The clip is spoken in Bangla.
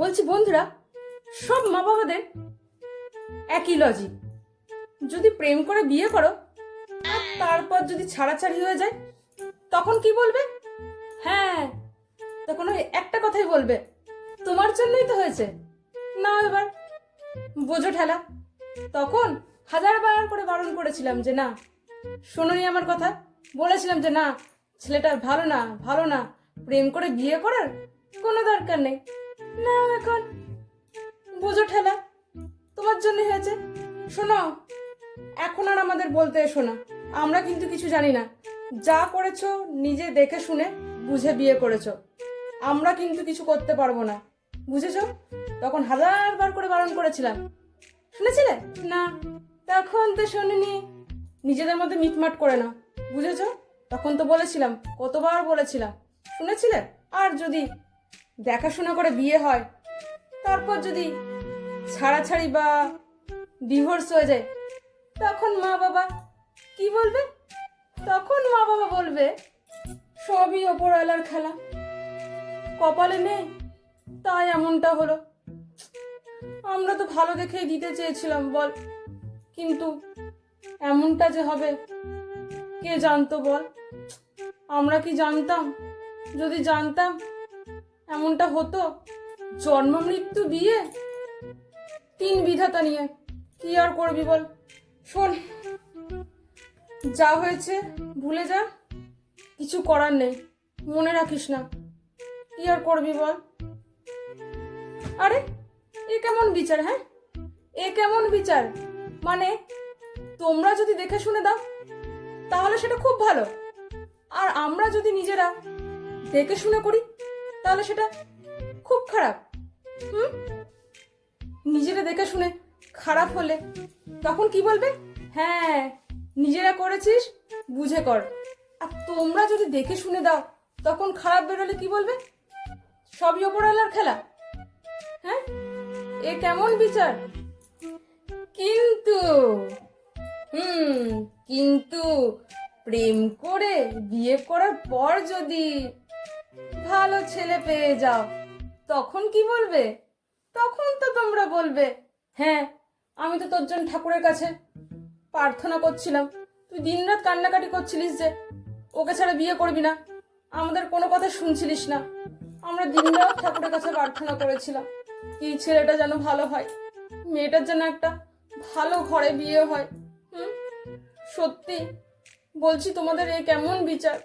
বলছি, বন্ধুরা, সব মা বাবাদের একই লজিক যদি প্রেম করে বিয়ে করো, আর তারপর যদি ছাড়াছাড়ি হয়ে যায়, তখন কি বলবে? হ্যাঁ তখন ওই একটা কথাই বলবে, তোমার জন্যই তো হয়েছে। না, এবার বোঝো ঠেলা, তখন হাজার বার করে বারণ করেছিলাম যে না, শোনোনি আমার কথা, বলেছিলাম যে না, ছেলেটা ভালো না ভালো না, প্রেম করে বিয়ে করার কোনো দরকার নেই। না, এখন বোঝো ঠেলা, তোমার জন্য হয়েছে। শোনো, এখন আর আমাদের বলতে এসো না। আমরা কিন্তু কিছু জানি না। যা করেছ, নিজে দেখে শুনে বুঝে বিয়ে করেছ। আমরা কিন্তু কিছু করতে পারব না। বুঝেছ? তখন হাজার বার করে বারণ করেছিলাম। শুনেছিলে? না, তখন তো শুনিনি। নিজেদের মধ্যে মিটমাট করে না বুঝেছ? তখন তো বলেছিলাম, কতবার বলেছিলাম। শুনেছিলে? আর যদি দেখাশোনা করে বিয়ে হয়, তারপর যদি ছাড়াছাড়ি বা ডিভোর্স হয়ে যায়, তখন মা বাবা কি বলবে? তখন মা বাবা বলবে, সবই ওপরওয়ালার খেলা। কপালে নেই, তাই এমনটা হলো। আমরা তো ভালো দেখেই দিতে চেয়েছিলাম, বল। কিন্তু এমনটা যে হবে, কে জানতো বল? আমরা কি জানতাম? যদি জানতাম এমনটা হতো? জন্ম মৃত্যু বিয়ে তিন বিধাতা নিয়ে। কি আর করবি বল? শোন, যা হয়েছে ভুলে যা, কিছু করার নেই, মনে রাখিস না। কি আর করবি বল? আরে, এ কেমন বিচার হ্যাঁ? এ কেমন বিচার? মানে তোমরা যদি দেখে শুনে দাও, তাহলে সেটা খুব ভালো। আর আমরা যদি নিজেরা দেখে শুনে করি তাহলে সেটা খুব খারাপ। হুম? নিজেরা দেখে শুনে খারাপ হলে তখন কি বলবে? হ্যাঁ নিজেরা করেছিস, বুঝে কর। আর তোমরা যদি দেখে শুনে দাও, তখন খারাপ বেরোলে কি বলবে? সবই ওপরওয়ালার খেলা। হ্যাঁ? এ কেমন বিচার? কিন্তু, হুম, কিন্তু প্রেম করে বিয়ে করার পর যদি ভালো ছেলে পেয়ে যাও। তখন কি বলবে? তখন তো তোমরা বলবে হ্যাঁ আমি তো তোর জন্য ঠাকুরের কাছে প্রার্থনা করছিলাম। তুই দিনরাত কান্নাকাটি করছিলিস যে, ওকে ছাড়া বিয়ে করবি না। আমাদের কোনো কথা শুনছিলিস না। আমরা দিনরাত ঠাকুরের কাছে প্রার্থনা করেছিলাম কি ছেলেটা যেন ভালো হয়। মেয়েটার যেন একটা ভালো ঘরে বিয়ে হয়। হুম? সত্যি বলছি তোমাদের এ কেমন বিচার?